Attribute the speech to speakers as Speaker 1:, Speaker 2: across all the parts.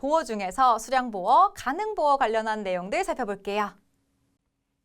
Speaker 1: 보어 중에서 수량보어, 가능보어 관련한 내용들 살펴볼게요.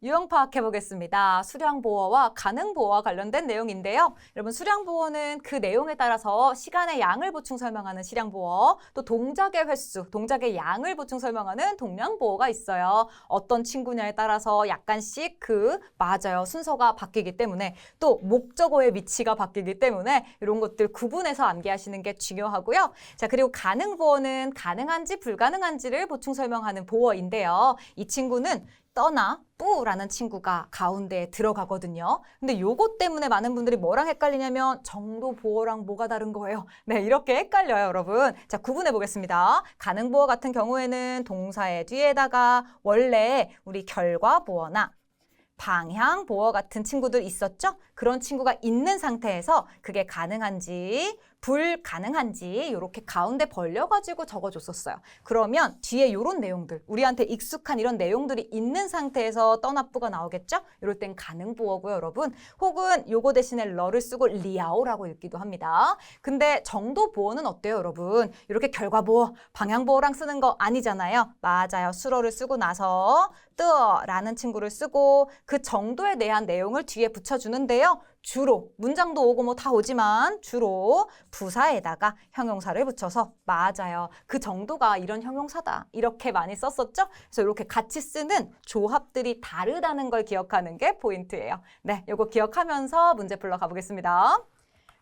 Speaker 1: 유형 파악해 보겠습니다. 수량보어와 가능보어와 관련된 내용인데요. 여러분 수량보어는 그 내용에 따라서 시간의 양을 보충 설명하는 시량보어, 또 동작의 횟수, 동작의 양을 보충 설명하는 동량보어가 있어요. 어떤 친구냐에 따라서 약간씩 그 맞아요. 순서가 바뀌기 때문에 또 목적어의 위치가 바뀌기 때문에 이런 것들 구분해서 암기하시는 게 중요하고요. 자, 그리고 가능보어는 가능한지 불가능한지를 보충 설명하는 보어인데요. 이 친구는 떠나 뿌라는 친구가 가운데에 들어가거든요. 근데 요것 때문에 많은 분들이 뭐랑 헷갈리냐면 정도 보어랑 뭐가 다른 거예요. 네, 이렇게 헷갈려요, 여러분. 자, 구분해 보겠습니다. 가능 보어 같은 경우에는 동사의 뒤에다가 원래 우리 결과 보어나 방향 보어 같은 친구들 있었죠? 그런 친구가 있는 상태에서 그게 가능한지 불가능한지 이렇게 가운데 벌려가지고 적어줬었어요. 그러면 뒤에 이런 내용들, 우리한테 익숙한 이런 내용들이 있는 상태에서 떠나쁘가 나오겠죠? 이럴 땐 가능보어고요, 여러분. 혹은 요거 대신에 러를 쓰고 리아오라고 읽기도 합니다. 근데 정도 보어는 어때요, 여러분? 이렇게 결과 보어, 방향 보어랑 쓰는 거 아니잖아요. 맞아요. 수로를 쓰고 나서 뜨어라는 친구를 쓰고 그 정도에 대한 내용을 뒤에 붙여주는데요. 주로 문장도 오고 뭐 다 오지만 주로 부사에다가 형용사를 붙여서 맞아요. 그 정도가 이런 형용사다. 이렇게 많이 썼었죠? 그래서 이렇게 같이 쓰는 조합들이 다르다는 걸 기억하는 게 포인트예요. 네, 요거 기억하면서 문제 풀러 가보겠습니다.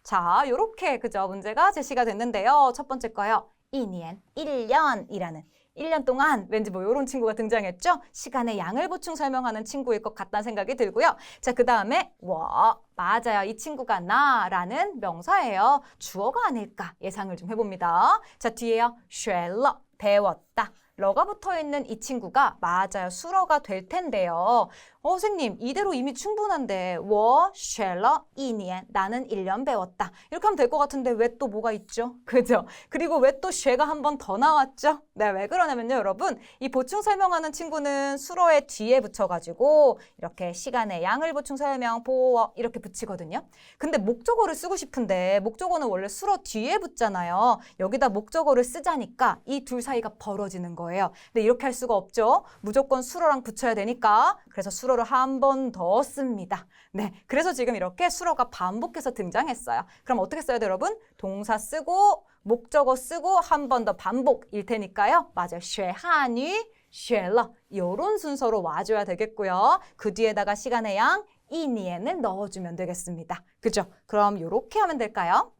Speaker 1: 자, 요렇게 그죠? 문제가 제시가 됐는데요. 첫 번째 거요. 2년, 1년이라는 1년 동안 왠지 뭐 이런 친구가 등장했죠? 시간의 양을 보충 설명하는 친구일 것 같다는 생각이 들고요. 자, 그 다음에 와 맞아요. 이 친구가 나라는 명사예요. 주어가 아닐까 예상을 좀 해봅니다. 자, 뒤에요. 쉘러 배웠다. 러가 붙어 있는 이 친구가 맞아요. 수러가 될 텐데요. 어, 선생님, 이대로 이미 충분한데, 워, 쉘러, 이니엔, 나는 1년 배웠다. 이렇게 하면 될 것 같은데, 왜 또 뭐가 있죠? 그죠? 그리고 왜 또 쉐가 한 번 더 나왔죠? 네, 왜 그러냐면요, 여러분. 이 보충 설명하는 친구는 수러의 뒤에 붙여가지고, 이렇게 시간의 양을 보충 설명, 보어, 이렇게 붙이거든요. 근데 목적어를 쓰고 싶은데, 목적어는 원래 수러 뒤에 붙잖아요. 여기다 목적어를 쓰자니까, 이 둘 사이가 벌어지는 거예요. 근데 이렇게 할 수가 없죠? 무조건 수러랑 붙여야 되니까, 그래서 수러 수로를 한 번 더 씁니다. 네, 그래서 지금 이렇게 수로가 반복해서 등장했어요. 그럼 어떻게 써야 돼요, 여러분? 동사 쓰고 목적어 쓰고 한 번 더 반복일 테니까요. 맞아요. 쉐하니, 쉐러 이런 순서로 와줘야 되겠고요. 그 뒤에다가 시간의 양, 이니에는 넣어주면 되겠습니다. 그죠? 그럼 이렇게 하면 될까요?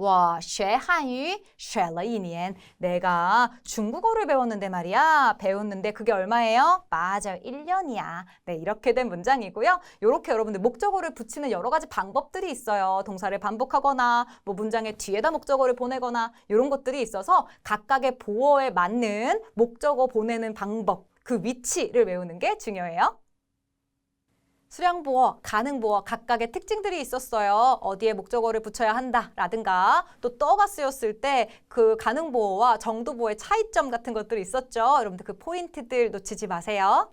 Speaker 1: 我学汉语学了一年. 내가 중국어를 배웠는데 말이야. 배웠는데 그게 얼마예요? 맞아요. 1년이야. 네, 이렇게 된 문장이고요. 이렇게 여러분들 목적어를 붙이는 여러 가지 방법들이 있어요. 동사를 반복하거나 뭐 문장의 뒤에다 목적어를 보내거나 이런 것들이 있어서 각각의 보어에 맞는 목적어 보내는 방법, 그 위치를 외우는 게 중요해요. 수량보어, 가능보어 각각의 특징들이 있었어요. 어디에 목적어를 붙여야 한다라든가 또 떠가 쓰였을 때 그 가능보어와 정도보어의 차이점 같은 것들이 있었죠. 여러분들 그 포인트들 놓치지 마세요.